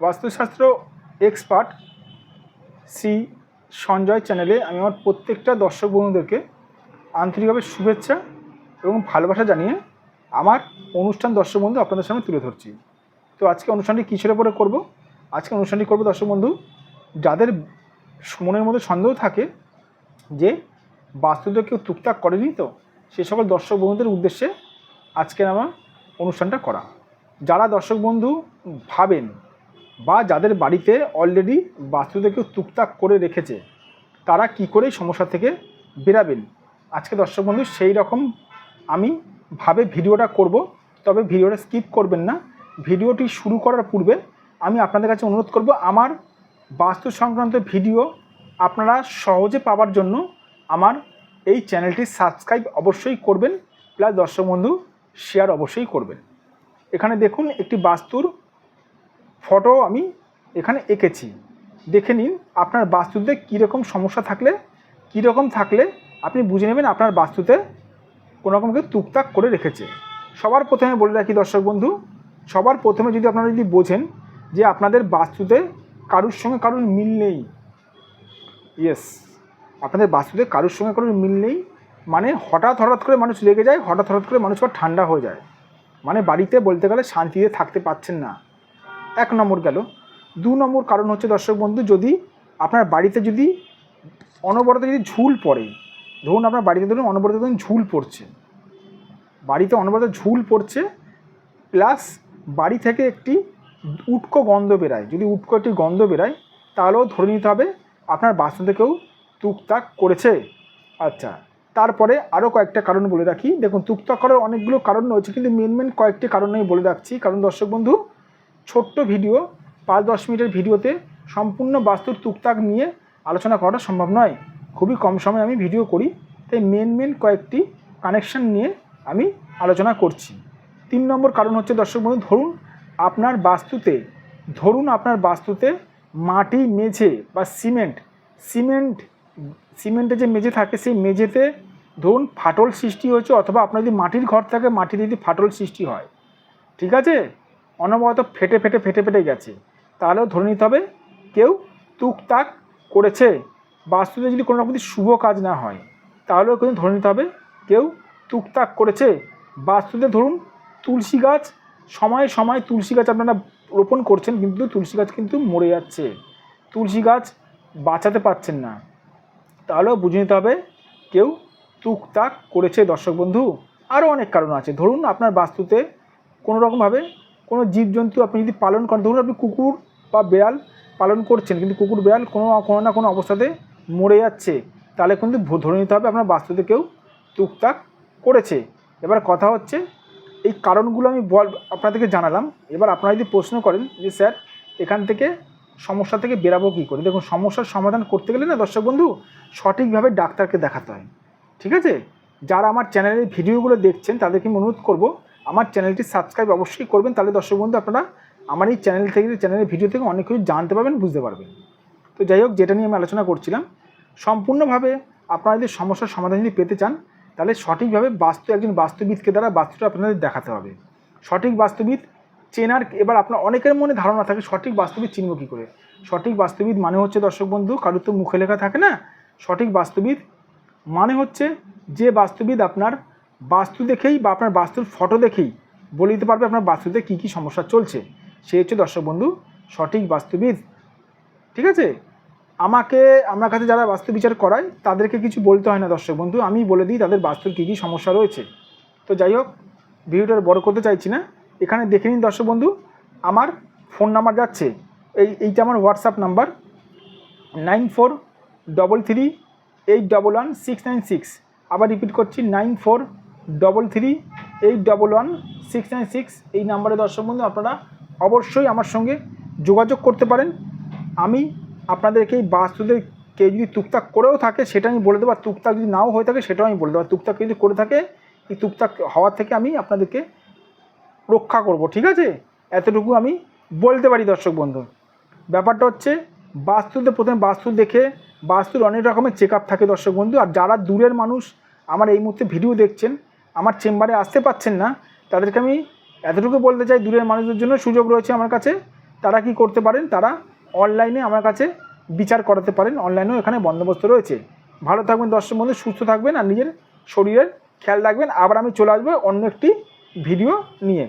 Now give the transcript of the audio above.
বাস্তুশাস্ত্র এক্সপার্ট শ্রী সঞ্জয় চ্যানেলে আমি আমার প্রত্যেকটা দর্শক বন্ধুদেরকে আন্তরিকভাবে শুভেচ্ছা এবং ভালোবাসা জানিয়ে আমার অনুষ্ঠান দর্শক বন্ধু আপনাদের সামনে তুলে ধরছি। তো আজকে অনুষ্ঠানটি কিসের উপরে করব? আজকে অনুষ্ঠানটি করব দর্শক বন্ধু, যাদের মনের মধ্যে সন্দেহ থাকে যে বাস্তুতে কেউ টুকটাক করেনি তো, সে সকল দর্শক বন্ধুদের উদ্দেশ্যে আজকের আমার অনুষ্ঠানটা করা। যারা দর্শক বন্ধু ভাবেন বা যাদের বাড়িতে অলরেডি বাস্তুতে কেউ টুকটাক করে রেখেছে, তারা কি করে সমস্যা থেকে বেরাবেন? আজকে দর্শক বন্ধু, সেই রকম আমি ভাবে ভিডিওটা করব, তবে ভিডিওটা স্কিপ করবেন না। ভিডিওটি শুরু করার পূর্বে আমি আপনাদের কাছে অনুরোধ করব, আমার বাস্তু সংক্রান্ত ভিডিও আপনারা সহজে পাওয়ার জন্য আমার এই চ্যানেলটি সাবস্ক্রাইব অবশ্যই করবেন প্লাস দর্শক বন্ধু শেয়ার অবশ্যই করবেন। এখানে দেখুন, একটি বাস্তুর ফটো আমি এখানে এঁকেছি। দেখে নিন আপনার বাস্তুতে কীরকম সমস্যা থাকলে, কীরকম থাকলে আপনি বুঝে নেবেন আপনার বাস্তুতে কোনো রকম টুকটাক করে রেখেছে। সবার প্রথমে বলে রাখি দর্শক বন্ধু, সবার প্রথমে যদি আপনারা যদি বোঝেন যে আপনাদের বাস্তুতে কারুর সঙ্গে কারুর মিল নেই ইয়েস আপনাদের বাস্তুতে কারুর সঙ্গে কারুর মিল নেই মানে হঠাৎ হঠাৎ করে মানুষ রেগে যায়, হঠাৎ হঠাৎ করে মানুষ আবার ঠান্ডা হয়ে যায়। মানে বাড়িতে বলতে গেলে শান্তিতে থাকতে পাচ্ছেন না। এক নম্বর গেল। দু নম্বর কারণ হচ্ছে, দর্শক বন্ধু, যদি আপনার বাড়িতে যদি অনবরত যদি ঝুল পড়ে, ধরুন আপনার বাড়িতে ধরুন অনবরত ধরুন ঝুল পড়ছে, বাড়িতে অনবরত ঝুল পড়ছে প্লাস বাড়ি থেকে একটি উটকো গন্ধ বেরায়, যদি উটকো একটি গন্ধ বেরায়, তাহলেও ধরে নিতে হবে আপনার বাসন থেকেও টুকটাক করেছে। আচ্ছা তারপরে আরও কয়েকটা কারণ বলে রাখি। দেখুন টুকটাক করার অনেকগুলো কারণ রয়েছে, কিন্তু মেন মেন কয়েকটি কারণ আমি বলে রাখছি। কারণ দর্শক বন্ধু ছোট্ট ভিডিও, পাঁচ দশ মিনিটের ভিডিওতে সম্পূর্ণ বাস্তুর টুকটাক নিয়ে আলোচনা করাটা সম্ভব নয়। খুবই কম সময়ে আমি ভিডিও করি, তাই মেন মেন কয়েকটি কানেকশন নিয়ে আমি আলোচনা করছি। তিন নম্বর কারণ হচ্ছে, দর্শক বন্ধু, ধরুন আপনার বাস্তুতে, ধরুন আপনার বাস্তুতে মাটি মেঝে বা সিমেন্ট সিমেন্ট সিমেন্টের যে মেঝে থাকে, সেই মেঝেতে ধরুন ফাটল সৃষ্টি হয়েছে অথবা আপনার যদি মাটির ঘর থাকে, মাটিতে যদি ফাটল সৃষ্টি হয়, ঠিক আছে? অনবরত ফেটে ফেটে ফেটে ফেটে গেছে। তাহলেও ধরে নিতে হবে, কেউ টুকটাক করেছে। বাস্তুতে যদি কোনো রকম শুভ কাজ না হয়, তাহলেও কিন্তু ধরে নিতে হবে, কেউ টুকটাক করেছে। বাস্তুতে ধরুন, তুলসী গাছ, সময়ে সময় তুলসী গাছ আপনারা রোপণ করছেন, কিন্তু তুলসী গাছ কিন্তু মরে যাচ্ছে। তুলসী গাছ বাঁচাতে পারছেন না। তাহলেও বুঝে নিতে হবে, কেউ টুকটাক করেছে। দর্শক বন্ধু, আরও অনেক কারণ আছে। ধরুন, আপনার বাস্তুতে কোনো রকমভাবে কোনো জীবজন্তু আপনি যদি পালন করেন, ধরুন আপনি কুকুর বা বেড়াল পালন করছেন, কিন্তু কুকুর বেড়াল কোনো কোনো না কোনো অবস্থাতে মরে যাচ্ছে, তাহলে কিন্তু ধরে নিতে হবে আপনার বাস্তুতে কেউ টুকটাক করেছে। এবার কথা হচ্ছে, এই কারণগুলো আমি বল, আপনাদেরকে জানালাম। এবার আপনারা যদি প্রশ্ন করেন যে, স্যার, এখান থেকে সমস্যা থেকে বেরাবো কী করে? দেখুন, সমস্যার সমাধান করতে গেলে না, দর্শক বন্ধু, সঠিকভাবে ডাক্তারকে দেখাতে হয়। ঠিক আছে? যারা আমার চ্যানেলের ভিডিওগুলো দেখছেন, তাদেরকে আমি অনুরোধ করব আমার চ্যানেলটি সাবস্ক্রাইব অবশ্যই করবেন, তাহলে দর্শক বন্ধু আপনারা আমার এই চ্যানেল থেকে, চ্যানেলের ভিডিও থেকে অনেক কিছু জানতে পারবেন, বুঝতে পারবেন। তো যাই হোক, যেটা নিয়ে আমি আলোচনা করছিলাম, সম্পূর্ণভাবে আপনারা যদি সমস্যার সমাধান যদি পেতে চান, তাহলে সঠিকভাবে বাস্তু, একজন বাস্তুবিদকে দ্বারা বাস্তুটা আপনাদের দেখাতে হবে। সঠিক বাস্তুবিদ চেনার, এবার আপনার অনেকের মনে ধারণা থাকে সঠিক বাস্তুবিদ চিনব কী করে। সঠিক বাস্তুবিদ মানে হচ্ছে দর্শক বন্ধু, কারোর তো মুখে লেখা থাকে না, সঠিক বাস্তুবিদ মানে হচ্ছে যে বাস্তুবিদ আপনার বাস্তু দেখেই বা আপনার বাস্তুর ফটো দেখেই বলে দিতে পারবে আপনার বাস্তুতে কী কী সমস্যা চলছে। সে হচ্ছে দর্শক বন্ধু, সঠিক বাস্তুবিদ। ঠিক আছে? আমাকে, আমার কাছে যারা বাস্তু বিচার করায়, তাদেরকে কিছু বলতে হয় না দর্শক বন্ধু, আমি বলে দিই তাদের বাস্তুর কী কী সমস্যা রয়েছে। তো যাই হোক, ভিডিওটা বড় করতে চাইছি না। এখানে দেখে নিন দর্শক বন্ধু, আমার ফোন নাম্বার যাচ্ছে। এই, এইটা আমার WhatsApp number. Nine four double three eight double one six nine six. আবার রিপিট করছি, nine four double three eight double one six nine six এই নাম্বারে দর্শক বন্ধু, আপনারা অবশ্যই আমার সঙ্গে যোগাযোগ করতে পারেন। আমি আপনাদেরকে এই বাস্তুদের কেউ যদি টুকটাক করেও থাকে, সেটা আমি বলে দেবো, আর টুকটাক যদি নাও হয়ে থাকে, সেটাও আমি বলে দেবো। আর টুকটাক যদি করে থাকে, এই টুকটাক হওয়ার থেকে আমি আপনাদেরকে রক্ষা করব, ঠিক আছে? এতটুকু আমি বলতে পারি দর্শক বন্ধু। ব্যাপারটা হচ্ছে বাস্তুতে প্রথমে বাস্তু দেখে, বাস্তুর অনেক রকমের চেক থাকে দর্শক বন্ধু। আর যারা দূরের মানুষ, আমার এই মুহূর্তে ভিডিও দেখছেন আমার চেম্বারে আসতে পাচ্ছেন না, তাদেরকে আমি এতটুকু বলতে চাই, দূরের মানুষদের জন্য সুযোগ রয়েছে আমার কাছে, তারা কি করতে পারেন? তারা অনলাইনে আমার কাছে বিচার করাতে পারেন অনলাইনেও এখানে বন্দোবস্ত রয়েছে। ভালো থাকবেন দর্শক বন্ধু, সুস্থ থাকবেন আর নিজের শরীরের খেয়াল রাখবেন। আবার আমি চলে আসব অন্য একটি ভিডিও নিয়ে।